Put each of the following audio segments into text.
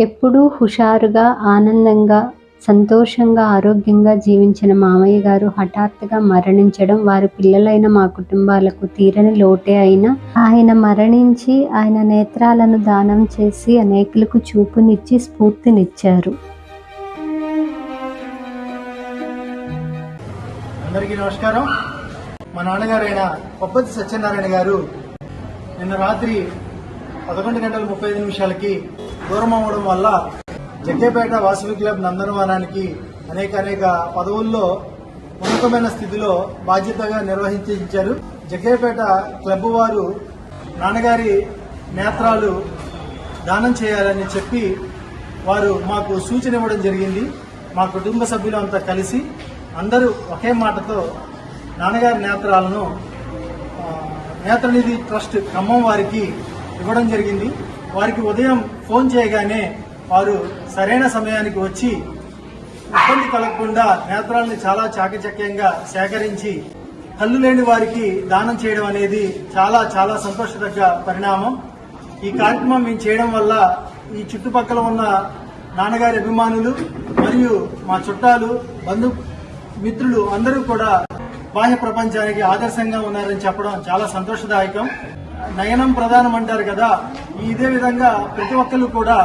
ఎప్పుడూ హుషారుగా ఆనందంగా సంతోషంగా ఆరోగ్యంగా జీవించిన మామయ్య గారు హఠాత్తుగా మరణించడం వారి పిల్లలైన మా కుటుంబాలకు తీరని లోటే అయినా ఆయన మరణించి ఆయన నేత్రాలను దానం చేసి అనేకులకు చూపునిచ్చి స్ఫూర్తినిచ్చారు. అందరికీ నమస్కారం. మా నాన్నగారైన పప్పతి సత్యనారాయణ గారు నిన్న రాత్రి పదకొండు గంటల ముప్పై ఐదు నిమిషాలకి దూరం అవ్వడం వల్ల జగ్గేపేట వాసవి క్లబ్ నందనవనానికి అనేక అనేక పదవుల్లో ఉన్నతమైన స్థితిలో బాధ్యతగా నిర్వహించారు. జగ్గేపేట క్లబ్ వారు నాన్నగారి నేత్రాలు దానం చేయాలని చెప్పి వారు మాకు సూచన ఇవ్వడం జరిగింది. మా కుటుంబ సభ్యులు అంతా కలిసి అందరూ ఒకే మాటతో నాన్నగారి నేత్రాలను నేత్రనిధి ట్రస్ట్ ఖమ్మం వారికి ఇవ్వడం జరిగింది. వారికి ఉదయం ఫోన్ చేయగానే వారు సరైన సమయానికి వచ్చి ఇబ్బంది కలగకుండా నేత్రాలను చాలా చాకచక్యంగా సేకరించి కళ్ళు లేని వారికి దానం చేయడం అనేది చాలా చాలా సంతోషదగ్గ పరిణామం. ఈ కార్యక్రమం మేము చేయడం వల్ల ఈ చుట్టుపక్కల ఉన్న నాన్నగారి అభిమానులు మరియు మా చుట్టాలు బంధు మిత్రులు అందరూ కూడా బాహ్య ప్రపంచానికి ఆదర్శంగా ఉన్నారని చెప్పడం చాలా సంతోషదాయకం. నయనం ప్రధానం అంటారు కదా ఇదే విధంగా ప్రతి ఒక్కరు కూడా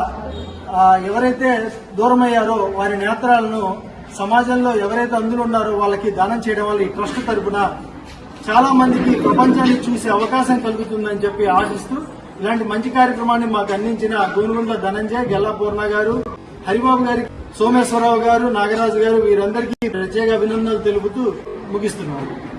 ఎవరైతే దూరమయ్యారో వారి నేత్రాలను సమాజంలో ఎవరైతే అందులో ఉన్నారో వాళ్ళకి దానం చేయడం వల్ల ఈ ట్రస్ట్ తరపున చాలా మందికి ప్రపంచాన్ని చూసే అవకాశం కలుగుతుందని చెప్పి ఆశిస్తూ ఇలాంటి మంచి కార్యక్రమాన్ని మాకు అందించిన గోనుగుండ్ల ధనంజయ్ గెల్లాపూర్ణ గారు హరిబాబు గారి సోమేశ్వరరావు గారు నాగరాజు గారు వీరందరికీ ప్రత్యేక అభినందనలు తెలుపుతూ ముగిస్తున్నాను